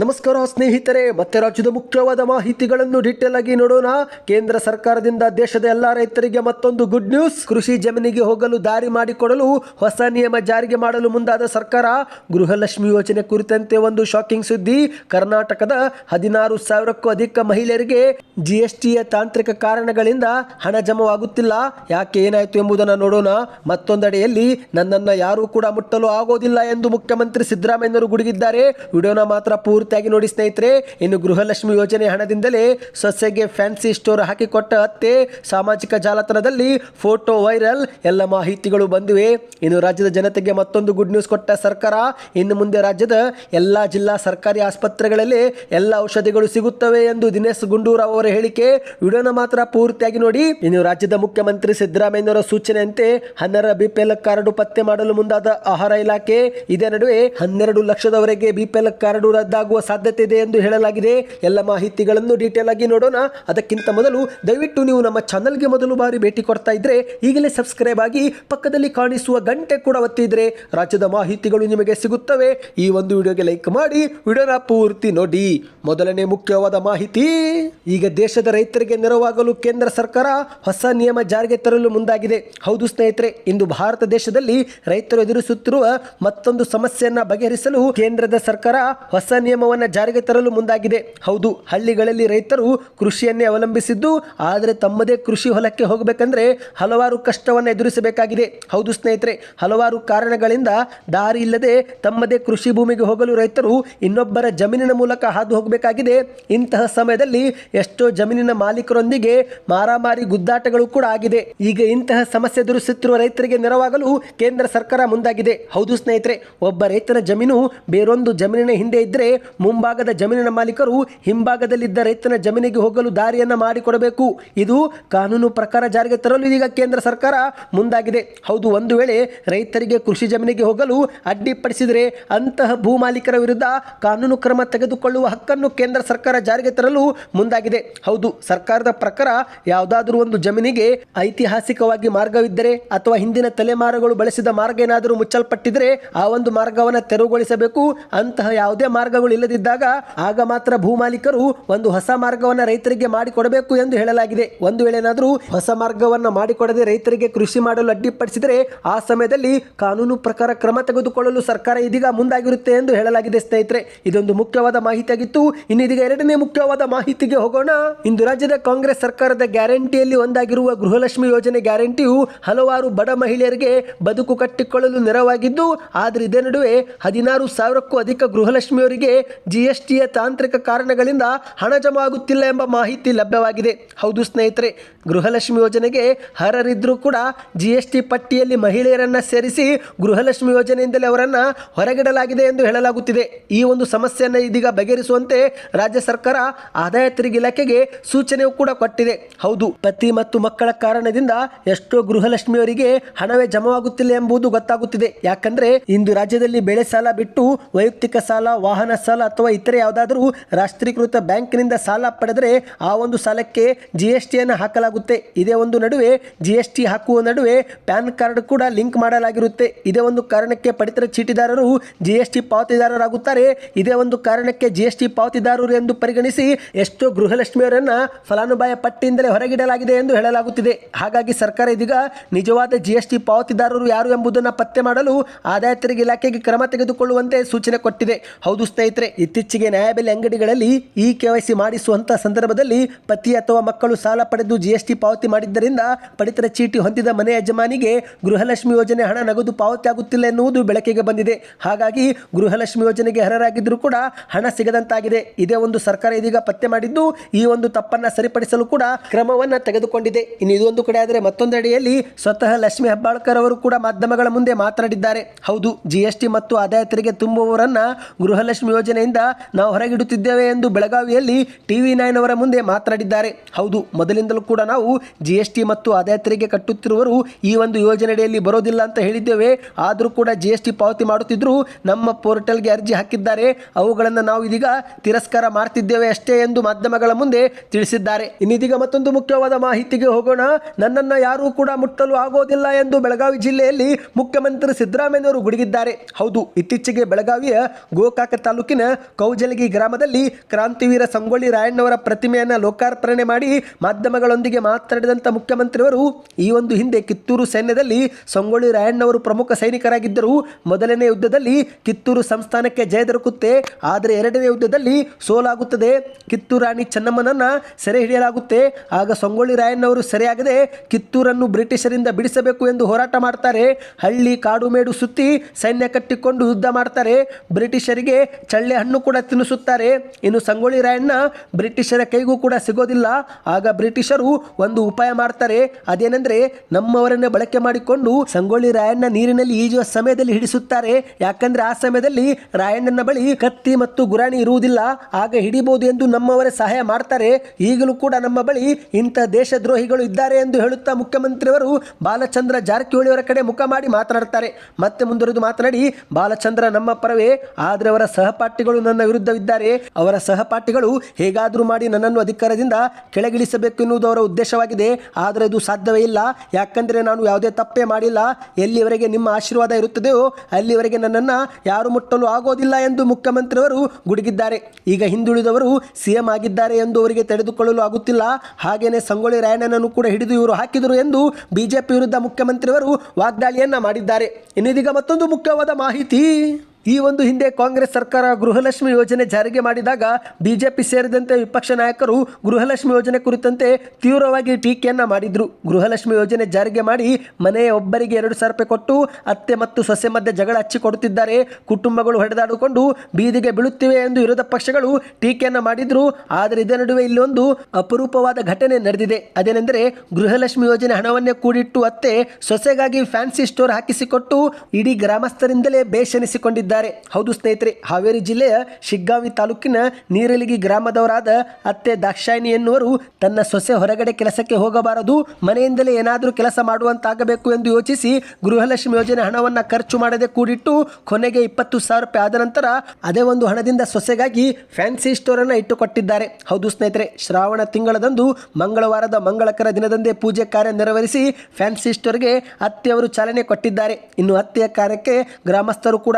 ನಮಸ್ಕಾರ ಸ್ನೇಹಿತರೆ, ಮತ್ತೆ ರಾಜ್ಯದ ಮುಖ್ಯವಾದ ಮಾಹಿತಿಗಳನ್ನು ಡೀಟೇಲ್ ಆಗಿ ನೋಡೋಣ. ಕೇಂದ್ರ ಸರ್ಕಾರದಿಂದ ದೇಶದ ಎಲ್ಲಾ ರೈತರಿಗೆ ಮತ್ತೊಂದು ಗುಡ್ ನ್ಯೂಸ್ ಕೃಷಿ ಜಮೀನಿಗೆ ಹೋಗಲು ದಾರಿ ಮಾಡಿಕೊಡಲು ಹೊಸ ನಿಯಮ ಜಾರಿಗೆ ಮಾಡಲು ಮುಂದಾದ ಸರ್ಕಾರ. ಗೃಹಲಕ್ಷ್ಮಿ ಯೋಜನೆ ಕುರಿತಂತೆ ಒಂದು ಶಾಕಿಂಗ್ ಸುದ್ದಿ. ಕರ್ನಾಟಕದ ಹದಿನಾರು ಸಾವಿರಕ್ಕೂ ಅಧಿಕ ಮಹಿಳೆಯರಿಗೆ ಜಿಎಸ್ಟಿಯ ತಾಂತ್ರಿಕ ಕಾರಣಗಳಿಂದ ಹಣ ಜಮವಾಗುತ್ತಿಲ್ಲ. ಯಾಕೆ ಏನಾಯಿತು ಎಂಬುದನ್ನು ನೋಡೋಣ. ಮತ್ತೊಂದೆಡೆಯಲ್ಲಿ, ನನ್ನನ್ನು ಯಾರೂ ಕೂಡ ಮುಟ್ಟಲು ಆಗೋದಿಲ್ಲ ಎಂದು ಮುಖ್ಯಮಂತ್ರಿ ಸಿದ್ದರಾಮಯ್ಯನವರು ಗುಡುಗಿದ್ದಾರೆ. ವಿಡಿಯೋನ ಮಾತ್ರ ಪೂರ್ತಿಯಾಗಿ ನೋಡಿ ಸ್ನೇಹಿತರೆ, ಇನ್ನು ಗೃಹಲಕ್ಷ್ಮಿ ಯೋಜನೆ ಹಣದಿಂದಲೇ ಸೊಸೆಗೆ ಫ್ಯಾನ್ಸಿ ಸ್ಟೋರ್ ಹಾಕಿಕೊಟ್ಟ ಅತ್ತೆ, ಸಾಮಾಜಿಕ ಜಾಲತಾಣದಲ್ಲಿ ಫೋಟೋ ವೈರಲ್ ಎಲ್ಲ ಮಾಹಿತಿಗಳು ಬಂದಿವೆ. ಇನ್ನು ರಾಜ್ಯದ ಜನತೆಗೆ ಮತ್ತೊಂದು ಗುಡ್ ನ್ಯೂಸ್ ಕೊಟ್ಟ ಸರ್ಕಾರ, ಇನ್ನು ಮುಂದೆ ರಾಜ್ಯದ ಎಲ್ಲ ಜಿಲ್ಲಾ ಸರ್ಕಾರಿ ಆಸ್ಪತ್ರೆಗಳಲ್ಲಿ ಎಲ್ಲ ಔಷಧಿಗಳು ಸಿಗುತ್ತವೆ ಎಂದು ದಿನೇಶ್ ಗುಂಡೂರಾವ್ ಅವರ ಹೇಳಿಕೆ. ವಿಡಿಯೋನ ಮಾತ್ರ ಪೂರ್ತಿಯಾಗಿ ನೋಡಿ. ಇನ್ನು ರಾಜ್ಯದ ಮುಖ್ಯಮಂತ್ರಿ ಸಿದ್ದರಾಮಯ್ಯನವರ ಸೂಚನೆಯಂತೆ ಹನ್ನೆರಡು ಬಿಪಿಎಲ್ ಕಾರ್ಡು ಪತ್ತೆ ಮಾಡಲು ಮುಂದಾದ ಆಹಾರ ಇಲಾಖೆ, ಇದೇ ನಡುವೆ ಹನ್ನೆರಡು ಲಕ್ಷದವರೆಗೆ ಬಿಪಿಎಲ್ ಕಾರ್ಡು ರದ್ದಾಗುವ ಸಾಧ್ಯತೆ ಇದೆ ಎಂದು ಹೇಳಲಾಗಿದೆ. ಎಲ್ಲ ಮಾಹಿತಿಗಳನ್ನು ಡೀಟೇಲ್ ಆಗಿ ನೋಡೋಣ. ಅದಕ್ಕಿಂತ ಮೊದಲು ದಯವಿಟ್ಟು ನೀವು ನಮ್ಮ ಚಾನಲ್ಗೆ ಮೊದಲು ಬಾರಿ ಭೇಟಿ ಕೊಡ್ತಾ ಇದ್ರೆ ಈಗಲೇ ಸಬ್ಸ್ಕ್ರೈಬ್ ಆಗಿ ಪಕ್ಕದಲ್ಲಿ ಕಾಣಿಸುವ ಗಂಟೆ ಕೂಡ ಒತ್ತಿದ್ರೆ ರಾಜ್ಯದ ಮಾಹಿತಿಗಳು ನಿಮಗೆ ಸಿಗುತ್ತವೆ. ಈ ಒಂದು ವಿಡಿಯೋಗೆ ಲೈಕ್ ಮಾಡಿ. ವಿಡಿಯೋನ ಪೂರ್ತಿ ನೋಡಿ. ಮೊದಲನೇ ಮುಖ್ಯವಾದ ಮಾಹಿತಿ, ಈಗ ದೇಶದ ರೈತರಿಗೆ ನೆರವಾಗಲು ಕೇಂದ್ರ ಸರ್ಕಾರ ಹೊಸ ನಿಯಮ ಜಾರಿಗೆ ತರಲು ಮುಂದಾಗಿದೆ. ಹೌದು ಸ್ನೇಹಿತರೆ, ಇಂದು ಭಾರತ ದೇಶದಲ್ಲಿ ರೈತರು ಎದುರಿಸುತ್ತಿರುವ ಮತ್ತೊಂದು ಸಮಸ್ಯೆಯನ್ನ ಬಗೆಹರಿಸಲು ಕೇಂದ್ರದ ಸರ್ಕಾರ ಹೊಸ ನಿಯಮವನ್ನು ಜಾರಿಗೆ ತರಲು ಮುಂದಾಗಿದೆ. ಹೌದು, ಹಳ್ಳಿಗಳಲ್ಲಿ ರೈತರು ಕೃಷಿಯನ್ನೇ ಅವಲಂಬಿಸಿದ್ದು, ಆದರೆ ತಮ್ಮದೇ ಕೃಷಿ ಹೊಲಕ್ಕೆ ಹೋಗಬೇಕಂದ್ರೆ ಹಲವಾರು ಕಷ್ಟವನ್ನು ಎದುರಿಸಬೇಕಾಗಿದೆ. ಹೌದು ಸ್ನೇಹಿತರೆ, ಹಲವಾರು ಕಾರಣಗಳಿಂದ ದಾರಿ ಇಲ್ಲದೆ ತಮ್ಮದೇ ಕೃಷಿ ಭೂಮಿಗೆ ಹೋಗಲು ರೈತರು ಇನ್ನೊಬ್ಬರ ಜಮೀನಿನ ಮೂಲಕ ಹಾದು ಹೋಗಬೇಕಾಗಿದೆ. ಇಂತಹ ಸಮಯದಲ್ಲಿ ಎಷ್ಟೋ ಜಮೀನಿನ ಮಾಲೀಕರೊಂದಿಗೆ ಮಾರಾಮಾರಿ ಗುದ್ದಾಟಗಳು ಕೂಡ ಆಗಿದೆ. ಈಗ ಇಂತಹ ಸಮಸ್ಯೆ ಎದುರಿಸುತ್ತಿರುವ ರೈತರಿಗೆ ನೆರವಾಗಲು ಕೇಂದ್ರ ಸರ್ಕಾರ ಮುಂದಾಗಿದೆ. ಹೌದು ಸ್ನೇಹಿತರೆ, ಒಬ್ಬ ರೈತನ ಜಮೀನು ಬೇರೊಂದು ಜಮೀನಿನ ಹಿಂದೆ ಇದ್ದರೆ ಮುಂಭಾಗದ ಜಮೀನಿನ ಮಾಲೀಕರು ಹಿಂಭಾಗದಲ್ಲಿದ್ದ ರೈತನ ಜಮೀನಿಗೆ ಹೋಗಲು ದಾರಿಯನ್ನ ಮಾಡಿಕೊಡಬೇಕು. ಇದು ಕಾನೂನು ಪ್ರಕಾರ ಜಾರಿಗೆ ತರಲು ಇದೀಗ ಕೇಂದ್ರ ಸರ್ಕಾರ ಮುಂದಾಗಿದೆ. ಹೌದು, ಒಂದು ವೇಳೆ ರೈತರಿಗೆ ಕೃಷಿ ಜಮೀನಿಗೆ ಹೋಗಲು ಅಡ್ಡಿಪಡಿಸಿದರೆ ಅಂತಹ ಭೂ ಮಾಲೀಕರ ವಿರುದ್ಧ ಕಾನೂನು ಕ್ರಮ ತೆಗೆದುಕೊಳ್ಳುವ ಹಕ್ಕನ್ನು ಕೇಂದ್ರ ಸರ್ಕಾರ ಜಾರಿಗೆ ತರಲು ಮುಂದಾಗಿದೆ. ಹೌದು, ಸರ್ಕಾರದ ಪ್ರಕಾರ ಯಾವುದಾದರೂ ಒಂದು ಜಮೀನಿಗೆ ಐತಿಹಾಸಿಕವಾಗಿ ಮಾರ್ಗವಿದ್ದರೆ ಅಥವಾ ಹಿಂದಿನ ತಲೆಮಾರುಗಳು ಬಳಸಿದ ಮಾರ್ಗ ಏನಾದರೂ ಮುಚ್ಚಲ್ಪಟ್ಟಿದ್ರೆ ಆ ಒಂದು ಮಾರ್ಗವನ್ನು ತೆರವುಗೊಳಿಸಬೇಕು. ಅಂತಹ ಯಾವುದೇ ಮಾರ್ಗಗಳು ಇಲ್ಲದಿದ್ದಾಗ ಆಗ ಮಾತ್ರ ಭೂಮಾಲೀಕರು ಒಂದು ಹೊಸ ಮಾರ್ಗವನ್ನು ರೈತರಿಗೆ ಮಾಡಿಕೊಡಬೇಕು ಎಂದು ಹೇಳಲಾಗಿದೆ. ಒಂದು ವೇಳೆ ಏನಾದರೂ ಹೊಸ ಮಾರ್ಗವನ್ನು ಮಾಡಿಕೊಡದೆ ರೈತರಿಗೆ ಕೃಷಿ ಮಾಡಲು ಅಡ್ಡಿಪಡಿಸಿದರೆ ಆ ಸಮಯದಲ್ಲಿ ಕಾನೂನು ಪ್ರಕಾರ ಕ್ರಮ ತೆಗೆದುಕೊಳ್ಳಲು ಸರ್ಕಾರ ಇದೀಗ ಮುಂದಾಗಿರುತ್ತೆ ಎಂದು ಹೇಳಲಾಗಿದೆ ಸ್ನೇಹಿತರೆ. ಇದೊಂದು ಮುಖ್ಯವಾದ ಮಾಹಿತಿಯಾಗಿತ್ತು. ಇನ್ನಿದೀಗ ಎರಡನೇ ಮುಖ್ಯವಾದ ಮಾಹಿತಿಗೆ ಹೋಗೋಣ. ಇಂದು ರಾಜ್ಯದ ಕಾಂಗ್ರೆಸ್ ಸರ್ಕಾರದ ಗ್ಯಾರಂಟಿಯಲ್ಲಿ ಒಂದಾಗಿರುವ ಗೃಹಲಕ್ಷ್ಮಿ ಯೋಜನೆ ಗ್ಯಾರಂಟಿಯು ಹಲವಾರು ಬಡ ಮಹಿಳೆಯರಿಗೆ ಬದುಕು ಕಟ್ಟಿಕೊಳ್ಳಲು ನೆರವಾಗಿದ್ದು, ಆದರೆ ಇದೇ ನಡುವೆ ಹದಿನಾರು ಸಾವಿರಕ್ಕೂ ಅಧಿಕ ಗೃಹಲಕ್ಷ್ಮಿಯವರಿಗೆ ಜಿಎಸ್ಟಿಯ ತಾಂತ್ರಿಕ ಕಾರಣಗಳಿಂದ ಹಣ ಜಮಾ ಆಗುತ್ತಿಲ್ಲ ಎಂಬ ಮಾಹಿತಿ ಲಭ್ಯವಾಗಿದೆ. ಹೌದು ಸ್ನೇಹಿತರೆ, ಗೃಹಲಕ್ಷ್ಮಿ ಯೋಜನೆಗೆ ಹರರಿದ್ರೂ ಕೂಡ ಜಿಎಸ್ಟಿ ಪಟ್ಟಿಯಲ್ಲಿ ಮಹಿಳೆಯರನ್ನು ಸೇರಿಸಿ ಗೃಹಲಕ್ಷ್ಮಿ ಯೋಜನೆಯಿಂದಲೇ ಅವರನ್ನು ಹೊರಗಿಡಲಾಗಿದೆ ಎಂದು ಹೇಳಲಾಗುತ್ತಿದೆ. ಈ ಒಂದು ಸಮಸ್ಯೆಯನ್ನು ಇದೀಗ ಬಗೆಹರಿಸುವಂತೆ ರಾಜ್ಯ ಸರ್ಕಾರ ಆದಾಯ ತೆರಿಗೆ ಇಲಾಖೆಗೆ ಸೂಚನೆಯೂ ಕೂಡ ಕೊಟ್ಟಿದೆ. ಹೌದು, ಪತಿ ಮತ್ತು ಮಕ್ಕಳ ಕಾರಣದಿಂದ ಎಷ್ಟೋ ಗೃಹಲಕ್ಷ್ಮಿಯವರಿಗೆ ಹಣವೇ ಜಮವಾಗುತ್ತಿಲ್ಲ ಎಂಬುದು ಗೊತ್ತಾಗುತ್ತಿದೆ. ಯಾಕಂದ್ರೆ ಇಂದು ರಾಜ್ಯದಲ್ಲಿ ಬೆಳೆ ಸಾಲ ಬಿಟ್ಟು ವೈಯಕ್ತಿಕ ಸಾಲ, ವಾಹನ ಸಾಲ ಅಥವಾ ಇತರೆ ಯಾವುದಾದರೂ ರಾಷ್ಟ್ರೀಕೃತ ಬ್ಯಾಂಕಿನಿಂದ ಸಾಲ ಪಡೆದರೆ ಆ ಒಂದು ಸಾಲಕ್ಕೆ ಜಿ ಎಸ್ ಟಿಯನ್ನು ಹಾಕಲಾಗುತ್ತೆ. ಇದೇ ಒಂದು ನಡುವೆ ಜಿ ಎಸ್ ಟಿ ಹಾಕುವ ನಡುವೆ ಪ್ಯಾನ್ ಕಾರ್ಡ್ ಕೂಡ ಲಿಂಕ್ ಮಾಡಲಾಗಿರುತ್ತೆ. ಇದೇ ಒಂದು ಕಾರಣಕ್ಕೆ ಪಡಿತರ ಚೀಟಿದಾರರು ಜಿ ಎಸ್ ಟಿ ಪಾವತಿದಾರರಾಗುತ್ತಾರೆ. ಇದೇ ಒಂದು ಕಾರಣಕ್ಕೆ ಜಿ ಎಸ್ ಟಿ ಪಾವತಿದಾರರು ಎಂದು ಪರಿಗಣಿಸಿ ಎಷ್ಟೋ ಗೃಹಲಕ್ಷ್ಮಿಯವರನ್ನು ಫಲಾನುಭವಿಯ ಪಟ್ಟಿಯಿಂದಲೇ ಹೊರಗಿಡಲಾಗಿದೆ ಎಂದು ಹೇಳಲಾಗುತ್ತಿದೆ. ಹಾಗಾಗಿ ಸರ್ಕಾರ ಇದೀಗ ನಿಜವಾದ ಜಿ ಎಸ್ ಟಿ ಪಾವತಿದಾರರು ಯಾರು ಎಂಬುದನ್ನು ಪತ್ತೆ ಮಾಡಲು ಆದಾಯ ತೆರಿಗೆ ಇಲಾಖೆಗೆ ಕ್ರಮ ತೆಗೆದುಕೊಳ್ಳುವಂತೆ ಸೂಚನೆ ಕೊಟ್ಟಿದೆ. ಹೌದು ಸ್ನೇಹಿತರೆ ಇತ್ತೀಚೆಗೆ ನ್ಯಾಯಬೆಲೆ ಅಂಗಡಿಗಳಲ್ಲಿ ಈ ಕೆವೈಸಿ ಮಾಡಿಸುವಂತಹ ಸಂದರ್ಭದಲ್ಲಿ ಪತಿ ಅಥವಾ ಮಕ್ಕಳು ಸಾಲ ಪಡೆದು ಜಿಎಸ್ಟಿ ಪಾವತಿ ಮಾಡಿದ್ದರಿಂದ ಪಡಿತರ ಚೀಟಿ ಹೊಂದಿದ ಮನೆ ಯಜಮಾನಿಗೆ ಗೃಹಲಕ್ಷ್ಮಿ ಯೋಜನೆ ಹಣ ನಗದು ಪಾವತಿ ಆಗುತ್ತಿಲ್ಲ ಎನ್ನುವುದು ಬೆಳಕಿಗೆ ಬಂದಿದೆ. ಹಾಗಾಗಿ ಗೃಹಲಕ್ಷ್ಮಿ ಯೋಜನೆಗೆ ಅರ್ಹರಾಗಿದ್ದರೂ ಕೂಡ ಹಣ ಸಿಗದಂತಾಗಿದೆ. ಇದೇ ಒಂದು ಸರ್ಕಾರ ಇದೀಗ ಪತ್ತೆ ಮಾಡಿದ್ದು ಈ ಒಂದು ತಪ್ಪನ್ನ ಸರಿಪಡಿಸಲು ಕೂಡ ಕ್ರಮವನ್ನ ತೆಗೆದುಕೊಂಡಿದೆ. ಇನ್ನು ಇದೊಂದು ಕಡೆ ಆದರೆ ಮತ್ತೊಂದೆಡೆಯಲ್ಲಿ ಸ್ವತಃ ಲಕ್ಷ್ಮಿ ಹೆಬ್ಬಾಳ್ಕರ್ ಅವರು ಕೂಡ ಮಾಧ್ಯಮಗಳ ಮುಂದೆ ಮಾತನಾಡಿದ್ದಾರೆ. ಹೌದು ಜಿಎಸ್ಟಿ ಮತ್ತು ಆದಾಯ ತೆರಿಗೆ ತುಂಬುವವರನ್ನ ಗೃಹಲಕ್ಷ್ಮಿ ಯೋಜನೆಯಿಂದ ನಾವು ಹೊರಗಿಡುತ್ತಿದ್ದೇವೆ ಎಂದು ಬೆಳಗಾವಿಯಲ್ಲಿ ಟಿವಿ ನೈನ್ ಅವರ ಮುಂದೆ ಮಾತನಾಡಿದ್ದಾರೆ. ಹೌದು, ಮೊದಲಿಂದಲೂ ಕೂಡ ನಾವು ಜಿಎಸ್ಟಿ ಮತ್ತು ಆದಾಯ ತೆರಿಗೆ ಕಟ್ಟುತ್ತಿರುವರು ಈ ಒಂದು ಯೋಜನೆಯಡಿಯಲ್ಲಿ ಬರೋದಿಲ್ಲ ಅಂತ ಹೇಳಿದ್ದೇವೆ. ಆದರೂ ಕೂಡ ಜಿಎಸ್ಟಿ ಪಾವತಿ ಮಾಡುತ್ತಿದ್ದರು ನಮ್ಮ ಪೋರ್ಟಲ್ಗೆ ಅರ್ಜಿ ಹಾಕಿದ್ದಾರೆ. ಅವುಗಳನ್ನು ನಾವು ಇದೀಗ ತಿರಸ್ಕಾರ ಮಾಡ್ತಿದ್ದೇವೆ ಅಷ್ಟೇ ಎಂದು ಮಾಧ್ಯಮಗಳ ಮುಂದೆ ತಿಳಿಸಿದ್ದಾರೆ. ಇನ್ನಿದೀಗ ಮತ್ತೊಂದು ಮುಖ್ಯವಾದ ಮಾಹಿತಿಗೆ ಹೋಗೋಣ. ನನ್ನನ್ನ ಯಾರೂ ಕೂಡ ಮುಟ್ಟಲು ಆಗೋದಿಲ್ಲ ಎಂದು ಬೆಳಗಾವಿ ಜಿಲ್ಲೆಯಲ್ಲಿ ಮುಖ್ಯಮಂತ್ರಿ ಸಿದ್ದರಾಮಯ್ಯವರು ಗುಡುಗಿದ್ದಾರೆ. ಹೌದು, ಇತ್ತೀಚೆಗೆ ಬೆಳಗಾವಿಯ ಗೋಕಾಕ ತಾಲೂಕಿನ ಕೌಜಲಗಿ ಗ್ರಾಮದಲ್ಲಿ ಕ್ರಾಂತಿವೀರ ಸಂಗೊಳ್ಳಿ ರಾಯಣ್ಣವರ ಪ್ರತಿಮೆಯನ್ನು ಲೋಕಾರ್ಪಣೆ ಮಾಡಿ ಮಾಧ್ಯಮಗಳೊಂದಿಗೆ ಮಾತನಾಡಿದಂಥ ಮುಖ್ಯಮಂತ್ರಿಯವರು, ಈ ಒಂದು ಹಿಂದೆ ಕಿತ್ತೂರು ಸೈನ್ಯದಲ್ಲಿ ಸಂಗೊಳ್ಳಿ ರಾಯಣ್ಣವರು ಪ್ರಮುಖ ಸೈನಿಕರಾಗಿದ್ದರು. ಮೊದಲನೇ ಯುದ್ಧದಲ್ಲಿ ಕಿತ್ತೂರು ಸಂಸ್ಥಾನಕ್ಕೆ ಜಯ ದೊರಕುತ್ತೆ. ಆದರೆ ಎರಡನೇ ಯುದ್ಧದಲ್ಲಿ ಸೋಲಾಗುತ್ತದೆ. ಕಿತ್ತೂರು ರಾಣಿ ಚೆನ್ನಮ್ಮನನ್ನ ಸೆರೆ ಹಿಡಿಯಲಾಗುತ್ತೆ. ಆಗ ಸಂಗೊಳ್ಳಿ ರಾಯಣ್ಣವರು ಸೆರೆಯಾಗದೆ ಕಿತ್ತೂರನ್ನು ಬ್ರಿಟಿಷರಿಂದ ಬಿಡಿಸಬೇಕು ಎಂದು ಹೋರಾಟ ಮಾಡ್ತಾರೆ. ಹಳ್ಳಿ ಕಾಡು ಮೇಡು ಸುತ್ತಿ ಸೈನ್ಯ ಕಟ್ಟಿಕೊಂಡು ಯುದ್ಧ ಮಾಡ್ತಾರೆ. ಬ್ರಿಟಿಷರಿಗೆ ಚಳ್ಳೆ ಹಣ್ಣು ಕೂಡ ತಿನ್ನಿಸುತ್ತಾರೆ. ಇನ್ನು ಸಂಗೊಳ್ಳಿ ರಾಯಣ್ಣ ಬ್ರಿಟಿಷರ ಕೈಗೂ ಕೂಡ ಸಿಗೋದಿಲ್ಲ. ಆಗ ಬ್ರಿಟಿಷರು ಒಂದು ಉಪಾಯ ಮಾಡ್ತಾರೆ. ಅದೇನೆಂದ್ರೆ ನಮ್ಮವರನ್ನೇ ಬಳಕೆ ಮಾಡಿಕೊಂಡು ಸಂಗೊಳ್ಳಿ ರಾಯಣ್ಣ ನೀರಿನಲ್ಲಿ ಈಜುವ ಸಮಯದಲ್ಲಿ ಹಿಡಿಸುತ್ತಾರೆ. ಯಾಕಂದ್ರೆ ಆ ಸಮಯದಲ್ಲಿ ರಾಯಣ್ಣನ ಬಳಿ ಕತ್ತಿ ಮತ್ತು ಗುರಾಣಿ ಇರುವುದಿಲ್ಲ. ಆಗ ಹಿಡಿಬಹುದು ಎಂದು ನಮ್ಮವರೇ ಸಹಾಯ ಮಾಡ್ತಾರೆ. ಈಗಲೂ ಕೂಡ ನಮ್ಮ ಬಳಿ ಇಂಥ ದೇಶದ್ರೋಹಿಗಳು ಇದ್ದಾರೆ ಎಂದು ಹೇಳುತ್ತಾ ಮುಖ್ಯಮಂತ್ರಿಯವರು ಬಾಲಚಂದ್ರ ಜಾರಕಿಹೊಳಿಯವರ ಕಡೆ ಮುಖ ಮಾಡಿ ಮಾತನಾಡ್ತಾರೆ. ಮತ್ತೆ ಮುಂದುವರೆದು ಮಾತನಾಡಿ, ಬಾಲಚಂದ್ರ ನಮ್ಮ ಪರವೇ, ಆದರೆ ಅವರ ಸಹಪಾಠಿಗಳು ನನ್ನ ವಿರುದ್ಧವಿದ್ದಾರೆ. ಅವರ ಸಹಪಾಠಿಗಳು ಹೇಗಾದರೂ ಮಾಡಿ ನನ್ನನ್ನು ಅಧಿಕಾರದಿಂದ ಕೆಳಗಿಳಿಸಬೇಕು ಎನ್ನುವುದು ಅವರ ಉದ್ದೇಶವಾಗಿದೆ. ಆದರೆ ಅದು ಸಾಧ್ಯವೇ ಇಲ್ಲ. ಯಾಕಂದರೆ ನಾನು ಯಾವುದೇ ತಪ್ಪೇ ಮಾಡಿಲ್ಲ. ಎಲ್ಲಿವರೆಗೆ ನಿಮ್ಮ ಆಶೀರ್ವಾದ ಇರುತ್ತದೆಯೋ ಅಲ್ಲಿವರೆಗೆ ನನ್ನನ್ನು ಯಾರು ಮುಟ್ಟಲು ಆಗೋದಿಲ್ಲ ಎಂದು ಮುಖ್ಯಮಂತ್ರಿಯವರು ಗುಡುಗಿದ್ದಾರೆ. ಈಗ ಹಿಂದುಳಿದವರು ಸಿಎಂ ಆಗಿದ್ದಾರೆ ಎಂದು ಅವರಿಗೆ ತಡೆದುಕೊಳ್ಳಲು ಆಗುತ್ತಿಲ್ಲ. ಹಾಗೆಯೇ ಸಂಗೊಳ್ಳಿ ರಾಯಣ್ಣನನ್ನು ಕೂಡ ಹಿಡಿದು ಇವರು ಹಾಕಿದರು ಎಂದು ಬಿಜೆಪಿ ವಿರುದ್ಧ ಮುಖ್ಯಮಂತ್ರಿಯವರು ವಾಗ್ದಾಳಿಯನ್ನ ಮಾಡಿದ್ದಾರೆ. ಇನ್ನಿದೀಗ ಮತ್ತೊಂದು ಮುಖ್ಯವಾದ ಮಾಹಿತಿ. ಈ ಒಂದು ಹಿಂದೆ ಕಾಂಗ್ರೆಸ್ ಸರ್ಕಾರ ಗೃಹಲಕ್ಷ್ಮಿ ಯೋಜನೆ ಜಾರಿಗೆ ಮಾಡಿದಾಗ ಬಿಜೆಪಿ ಸೇರಿದಂತೆ ವಿಪಕ್ಷ ನಾಯಕರು ಗೃಹಲಕ್ಷ್ಮಿ ಯೋಜನೆ ಕುರಿತಂತೆ ತೀವ್ರವಾಗಿ ಟೀಕೆಯನ್ನ ಮಾಡಿದ್ರು. ಗೃಹಲಕ್ಷ್ಮಿ ಯೋಜನೆ ಜಾರಿಗೆ ಮಾಡಿ ಮನೆಯ ಒಬ್ಬರಿಗೆ ಎರಡು ಸಾವಿರ ರೂಪಾಯಿ ಕೊಟ್ಟು ಅತ್ತೆ ಮತ್ತು ಸೊಸೆ ಮಧ್ಯೆ ಜಗಳ ಹಚ್ಚಿಕೊಡುತ್ತಿದ್ದಾರೆ ಕುಟುಂಬಗಳು ಹೊಡೆದಾಡಿಕೊಂಡು ಬೀದಿಗೆ ಬೀಳುತ್ತಿವೆ ಎಂದು ವಿರೋಧ ಪಕ್ಷಗಳು ಟೀಕೆಯನ್ನ ಮಾಡಿದ್ರು. ಆದರೆ ಇದರ ನಡುವೆ ಇಲ್ಲೊಂದು ಅಪರೂಪವಾದ ಘಟನೆ ನಡೆದಿದೆ. ಅದೇನೆಂದರೆ ಗೃಹಲಕ್ಷ್ಮಿ ಯೋಜನೆ ಹಣವನ್ನೇ ಕೂಡಿಟ್ಟು ಅತ್ತೆ ಸೊಸೆಗಾಗಿ ಫ್ಯಾನ್ಸಿ ಸ್ಟೋರ್ ಹಾಕಿಸಿಕೊಟ್ಟು ಇಡೀ ಗ್ರಾಮಸ್ಥರಿಂದಲೇ ಬೇಷೆನಿಸಿಕೊಂಡಿದ್ದಾರೆ ಹೌದು ಸ್ನೇಹಿತರೆ, ಹಾವೇರಿ ಜಿಲ್ಲೆಯ ಶಿಗ್ಗಾವಿ ತಾಲೂಕಿನ ನೀರಲಿಗಿ ಗ್ರಾಮದವರಾದ ಅತ್ತೆ ದಾಕ್ಷಾಯಿಣಿ ಎನ್ನುವರು ತನ್ನ ಸೊಸೆ ಹೊರಗಡೆ ಕೆಲಸಕ್ಕೆ ಹೋಗಬಾರದು, ಮನೆಯಿಂದಲೇ ಏನಾದರೂ ಕೆಲಸ ಮಾಡುವಂತಾಗಬೇಕು ಎಂದು ಯೋಚಿಸಿ ಗೃಹಲಕ್ಷ್ಮಿ ಯೋಜನೆ ಹಣವನ್ನು ಖರ್ಚು ಮಾಡದೆ ಕೂಡಿಟ್ಟು ಕೊನೆಗೆ ಇಪ್ಪತ್ತು ಸಾವಿರ ರೂಪಾಯಿ ಆದ ನಂತರ ಅದೇ ಒಂದು ಹಣದಿಂದ ಸೊಸೆಗಾಗಿ ಫ್ಯಾನ್ಸಿ ಸ್ಟೋರ್ ಅನ್ನು ಇಟ್ಟುಕೊಟ್ಟಿದ್ದಾರೆ. ಹೌದು ಸ್ನೇಹಿತರೆ, ಶ್ರಾವಣ ತಿಂಗಳದಂದು ಮಂಗಳವಾರದ ಮಂಗಳಕರ ದಿನದಂದೇ ಪೂಜೆ ಕಾರ್ಯ ನೆರವೇರಿಸಿ ಫ್ಯಾನ್ಸಿ ಸ್ಟೋರ್ಗೆ ಅತ್ತೆಯವರು ಚಾಲನೆ ಕೊಟ್ಟಿದ್ದಾರೆ. ಇನ್ನು ಅತ್ತೆಯ ಕಾರ್ಯಕ್ಕೆ ಗ್ರಾಮಸ್ಥರು ಕೂಡ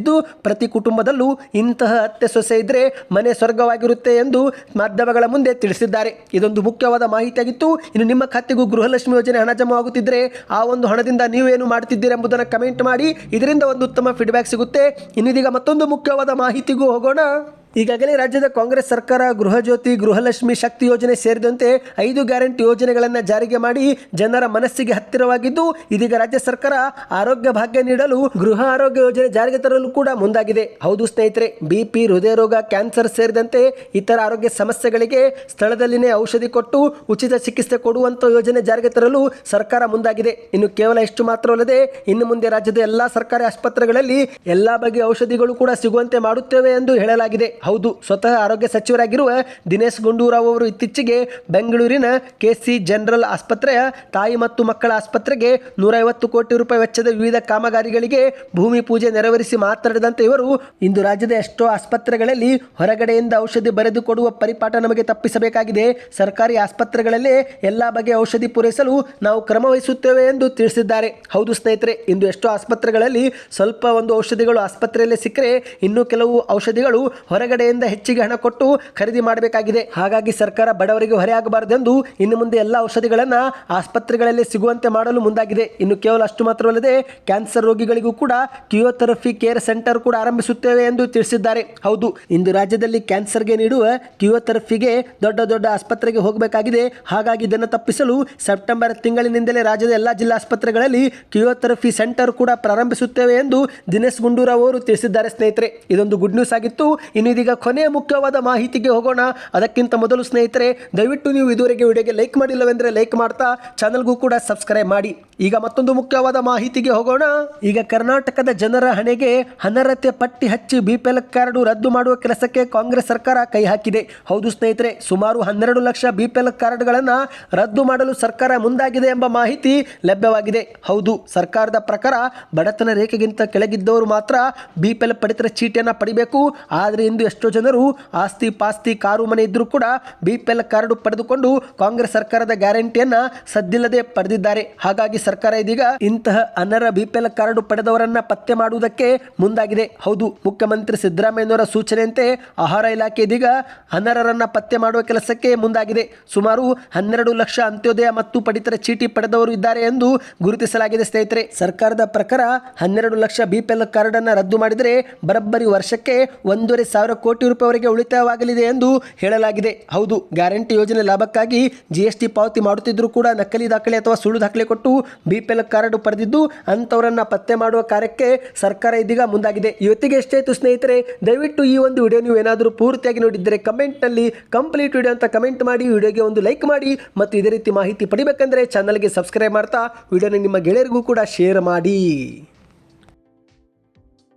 ಬೇಷೆಂದಿದ್ದು ಪ್ರತಿ ಕುಟುಂಬದಲ್ಲೂ ಇಂತಹ ಅತ್ತೆ ಸೊಸೆ ಇದ್ದರೆ ಮನೆ ಸ್ವರ್ಗವಾಗಿರುತ್ತೆ ಎಂದು ಮಾಧ್ಯಮಗಳ ಮುಂದೆ ತಿಳಿಸಿದ್ದಾರೆ. ಇದೊಂದು ಮುಖ್ಯವಾದ ಮಾಹಿತಿಯಾಗಿತ್ತು. ಇನ್ನು ನಿಮ್ಮ ಖಾತೆಗೂ ಗೃಹಲಕ್ಷ್ಮಿ ಯೋಜನೆ ಹಣ ಜಮಾ ಆಗುತ್ತಿದ್ದರೆ ಆ ಒಂದು ಹಣದಿಂದ ನೀವೇನು ಮಾಡುತ್ತಿದ್ದೀರಿ ಎಂಬುದನ್ನು ಕಮೆಂಟ್ ಮಾಡಿ. ಇದರಿಂದ ಒಂದು ಉತ್ತಮ ಫೀಡ್ಬ್ಯಾಕ್ ಸಿಗುತ್ತೆ. ಇನ್ನಿದೀಗ ಮತ್ತೊಂದು ಮುಖ್ಯವಾದ ಮಾಹಿತಿಗೂ ಹೋಗೋಣ. ಈಗಾಗಲೇ ರಾಜ್ಯದ ಕಾಂಗ್ರೆಸ್ ಸರ್ಕಾರ ಗೃಹಜ್ಯೋತಿ ಗೃಹಲಕ್ಷ್ಮಿ ಶಕ್ತಿ ಯೋಜನೆ ಸೇರಿದಂತೆ ಐದು ಗ್ಯಾರಂಟಿ ಯೋಜನೆಗಳನ್ನು ಜಾರಿಗೆ ಮಾಡಿ ಜನರ ಮನಸ್ಸಿಗೆ ಹತ್ತಿರವಾಗಿದ್ದು, ಇದೀಗ ರಾಜ್ಯ ಸರ್ಕಾರ ಆರೋಗ್ಯ ಭಾಗ್ಯ ನೀಡಲು ಗೃಹ ಆರೋಗ್ಯ ಯೋಜನೆ ಜಾರಿಗೆ ತರಲು ಕೂಡ ಮುಂದಾಗಿದೆ. ಹೌದು ಸ್ನೇಹಿತರೆ ಬಿಪಿ ಹೃದಯ ರೋಗ, ಕ್ಯಾನ್ಸರ್ ಸೇರಿದಂತೆ ಇತರ ಆರೋಗ್ಯ ಸಮಸ್ಯೆಗಳಿಗೆ ಸ್ಥಳದಲ್ಲಿನೇ ಔಷಧಿ ಕೊಟ್ಟು ಉಚಿತ ಚಿಕಿತ್ಸೆ ಕೊಡುವಂಥ ಯೋಜನೆ ಜಾರಿಗೆ ತರಲು ಸರ್ಕಾರ ಮುಂದಾಗಿದೆ. ಇನ್ನು ಕೇವಲ ಇಷ್ಟು ಮಾತ್ರವಲ್ಲದೆ ಇನ್ನು ಮುಂದೆ ರಾಜ್ಯದ ಎಲ್ಲಾ ಸರ್ಕಾರಿ ಆಸ್ಪತ್ರೆಗಳಲ್ಲಿ ಎಲ್ಲಾ ಬಗೆಯ ಔಷಧಿಗಳು ಕೂಡ ಸಿಗುವಂತೆ ಮಾಡುತ್ತೇವೆ ಎಂದು ಹೇಳಲಾಗಿದೆ. ಹೌದು, ಸ್ವತಃ ಆರೋಗ್ಯ ಸಚಿವರಾಗಿರುವ ದಿನೇಶ್ ಗುಂಡೂರಾವ್ ಅವರು ಇತ್ತೀಚೆಗೆ ಬೆಂಗಳೂರಿನ ಕೆಸಿ ಜನರಲ್ ಆಸ್ಪತ್ರೆಯ ತಾಯಿ ಮತ್ತು ಮಕ್ಕಳ ಆಸ್ಪತ್ರೆಗೆ ನೂರೈವತ್ತು ಕೋಟಿ ರೂಪಾಯಿ ವೆಚ್ಚದ ವಿವಿಧ ಕಾಮಗಾರಿಗಳಿಗೆ ಭೂಮಿ ಪೂಜೆ ನೆರವೇರಿಸಿ ಮಾತನಾಡಿದಂತೆ ಇವರು, ಇಂದು ರಾಜ್ಯದ ಎಷ್ಟೋ ಆಸ್ಪತ್ರೆಗಳಲ್ಲಿ ಹೊರಗಡೆಯಿಂದ ಔಷಧಿ ಬರೆದುಕೊಡುವ ಪರಿಪಾಠ ನಮಗೆ ತಪ್ಪಿಸಬೇಕಾಗಿದೆ. ಸರ್ಕಾರಿ ಆಸ್ಪತ್ರೆಗಳಲ್ಲೇ ಎಲ್ಲ ಬಗೆಯ ಔಷಧಿ ಪೂರೈಸಲು ನಾವು ಕ್ರಮವಹಿಸುತ್ತೇವೆ ಎಂದು ತಿಳಿಸಿದ್ದಾರೆ. ಹೌದು ಸ್ನೇಹಿತರೆ, ಇಂದು ಎಷ್ಟೋ ಆಸ್ಪತ್ರೆಗಳಲ್ಲಿ ಸ್ವಲ್ಪ ಒಂದು ಔಷಧಿಗಳು ಆಸ್ಪತ್ರೆಯಲ್ಲೇ ಸಿಕ್ಕರೆ ಇನ್ನು ಕೆಲವು ಔಷಧಿಗಳು ಹೊರಗಡೆಯಿಂದ ಹೆಚ್ಚಿಗೆ ಹಣ ಕೊಟ್ಟು ಖರೀದಿ ಮಾಡಬೇಕಾಗಿದೆ. ಹಾಗಾಗಿ ಸರ್ಕಾರ ಬಡವರಿಗೆ ಹೊರೆಯಾಗಬಾರದೆಂದು ಇನ್ನು ಮುಂದೆ ಎಲ್ಲ ಔಷಧಿಗಳನ್ನು ಆಸ್ಪತ್ರೆಗಳಲ್ಲಿ ಸಿಗುವಂತೆ ಮಾಡಲು ಮುಂದಾಗಿದೆ. ಇನ್ನು ಕೇವಲ ಅಷ್ಟು ಮಾತ್ರವಲ್ಲದೆ ಕ್ಯಾನ್ಸರ್ ರೋಗಿಗಳಿಗೂ ಕೂಡ ಕಿಯೋಥೆರಪಿ ಕೇರ್ ಸೆಂಟರ್ ಕೂಡ ಆರಂಭಿಸುತ್ತೇವೆ ಎಂದು ತಿಳಿಸಿದ್ದಾರೆ. ಹೌದು, ಇಂದು ರಾಜ್ಯದಲ್ಲಿ ಕ್ಯಾನ್ಸರ್ಗೆ ನೀಡುವ ಕಿಯೋಥೆರಪಿಗೆ ದೊಡ್ಡ ದೊಡ್ಡ ಆಸ್ಪತ್ರೆಗೆ ಹೋಗಬೇಕಾಗಿದೆ. ಹಾಗಾಗಿ ಇದನ್ನು ತಪ್ಪಿಸಲು ಸೆಪ್ಟೆಂಬರ್ ತಿಂಗಳಿನಿಂದಲೇ ರಾಜ್ಯದ ಎಲ್ಲ ಜಿಲ್ಲಾ ಆಸ್ಪತ್ರೆಗಳಲ್ಲಿ ಕಿಯೋಥೆರಪಿ ಸೆಂಟರ್ ಕೂಡ ಪ್ರಾರಂಭಿಸುತ್ತೇವೆ ಎಂದು ದಿನೇಶ್ ಗುಂಡೂರಾವ್ ಅವರು ತಿಳಿಸಿದ್ದಾರೆ ಸ್ನೇಹಿತರೆ. ಇದೊಂದು ಗುಡ್ ನ್ಯೂಸ್ ಆಗಿತ್ತು. ಇನ್ನು ಇದೀಗ ಕೊನೆಯ ಮುಖ್ಯವಾದ ಮಾಹಿತಿಗೆ ಹೋಗೋಣ. ಅದಕ್ಕಿಂತ ಮೊದಲು ಸ್ನೇಹಿತರೆ, ದಯವಿಟ್ಟು ನೀವು ಇದುವರೆಗೆ ವಿಡಿಯೋಗೆ ಲೈಕ್ ಮಾಡಿಲ್ಲವೆಂದರೆ ಲೈಕ್ ಮಾಡ್ತಾ ಚಾನಲ್ಗೂ ಕೂಡ ಸಬ್ಸ್ಕ್ರೈಬ್ ಮಾಡಿ. ಈಗ ಮತ್ತೊಂದು ಮುಖ್ಯವಾದ ಮಾಹಿತಿಗೆ ಹೋಗೋಣ. ಈಗ ಕರ್ನಾಟಕದ ಜನರ ಹಣೆಗೆ ಅನರ್ಹತೆ ಪಟ್ಟಿ ಹಚ್ಚಿ ಬಿಪಿಎಲ್ ಕಾರ್ಡ್ ರದ್ದು ಮಾಡುವ ಕೆಲಸಕ್ಕೆ ಕಾಂಗ್ರೆಸ್ ಸರ್ಕಾರ ಕೈ ಹಾಕಿದೆ. ಹೌದು ಸ್ನೇಹಿತರೆ, ಸುಮಾರು ಹನ್ನೆರಡು ಲಕ್ಷ ಬಿಪಿಎಲ್ ಕಾರ್ಡ್ಗಳನ್ನು ರದ್ದು ಮಾಡಲು ಸರ್ಕಾರ ಮುಂದಾಗಿದೆ ಎಂಬ ಮಾಹಿತಿ ಲಭ್ಯವಾಗಿದೆ. ಹೌದು, ಸರ್ಕಾರದ ಪ್ರಕಾರ ಬಡತನ ರೇಖೆಗಿಂತ ಕೆಳಗಿದ್ದವರು ಮಾತ್ರ ಬಿಪಿಎಲ್ ಪಡಿತರ ಚೀಟಿಯನ್ನು ಪಡಿಬೇಕು. ಆದರೆ ಇಂದು ಎಷ್ಟೋ ಜನರು ಆಸ್ತಿ ಪಾಸ್ತಿ ಕಾರು ಮನೆ ಇದ್ರೂ ಕೂಡ ಬಿ ಪಿ ಎಲ್ ಕಾರ್ಡು ಪಡೆದುಕೊಂಡು ಕಾಂಗ್ರೆಸ್ ಸರ್ಕಾರದ ಗ್ಯಾರಂಟಿಯನ್ನ ಸದ್ದಿಲ್ಲದೆ ಪಡೆದಿದ್ದಾರೆ. ಹಾಗಾಗಿ ಸರ್ಕಾರ ಇದೀಗ ಇಂತಹ ಅನರ ಬಿ ಪಿ ಎಲ್ ಕಾರ್ಡು ಪಡೆದವರನ್ನ ಪತ್ತೆ ಮಾಡುವುದಕ್ಕೆ ಮುಂದಾಗಿದೆ. ಹೌದು, ಮುಖ್ಯಮಂತ್ರಿ ಸಿದ್ದರಾಮಯ್ಯನವರ ಸೂಚನೆಯಂತೆ ಆಹಾರ ಇಲಾಖೆ ಇದೀಗ ಅನರರನ್ನ ಪತ್ತೆ ಮಾಡುವ ಕೆಲಸಕ್ಕೆ ಮುಂದಾಗಿದೆ. ಸುಮಾರು ಹನ್ನೆರಡು ಲಕ್ಷ ಅಂತ್ಯೋದಯ ಮತ್ತು ಪಡಿತರ ಚೀಟಿ ಪಡೆದವರು ಇದ್ದಾರೆ ಎಂದು ಗುರುತಿಸಲಾಗಿದೆ ಸ್ನೇಹಿತರೆ. ಸರ್ಕಾರದ ಪ್ರಕಾರ ಹನ್ನೆರಡು lakh B P L card ಅನ್ನ ರದ್ದು ಮಾಡಿದರೆ ಬರಬ್ಬರಿ ವರ್ಷಕ್ಕೆ ಒಂದೂವರೆ ಸಾವಿರ ಕೋಟಿ ರೂಪಾಯಿವರೆಗೆ ಉಳಿತಾಯವಾಗಲಿದೆ ಎಂದು ಹೇಳಲಾಗಿದೆ. ಹೌದು, ಗ್ಯಾರಂಟಿ ಯೋಜನೆ ಲಾಭಕ್ಕಾಗಿ ಜಿಎಸ್ಟಿ ಪಾವತಿ ಮಾಡುತ್ತಿದ್ದರೂ ಕೂಡ ನಕಲಿ ದಾಖಲೆ ಅಥವಾ ಸುಳ್ಳು ದಾಖಲೆ ಕೊಟ್ಟು ಬಿಪಿಎಲ್ ಕಾರ್ಡ್ ಪಡೆದಿದ್ದು ಅಂಥವರನ್ನು ಪತ್ತೆ ಮಾಡುವ ಕಾರ್ಯಕ್ಕೆ ಸರ್ಕಾರ ಇದೀಗ ಮುಂದಾಗಿದೆ. ಇವತ್ತಿಗೆ ಎಷ್ಟಾಯಿತು ಸ್ನೇಹಿತರೆ, ದಯವಿಟ್ಟು ಈ ಒಂದು ವಿಡಿಯೋ ನೀವು ಏನಾದರೂ ಪೂರ್ತಿಯಾಗಿ ನೋಡಿದ್ದರೆ ಕಮೆಂಟ್ನಲ್ಲಿ ಕಂಪ್ಲೀಟ್ ವಿಡಿಯೋ ಅಂತ ಕಮೆಂಟ್ ಮಾಡಿ, ವಿಡಿಯೋಗೆ ಒಂದು ಲೈಕ್ ಮಾಡಿ ಮತ್ತು ಇದೇ ರೀತಿ ಮಾಹಿತಿ ಪಡಿಬೇಕಂದ್ರೆ ಚಾನಲ್ಗೆ ಸಬ್ಸ್ಕ್ರೈಬ್ ಮಾಡ್ತಾ, ವಿಡಿಯೋನ ನಿಮ್ಮ ಗೆಳೆಯರಿಗೂ ಕೂಡ ಶೇರ್ ಮಾಡಿ.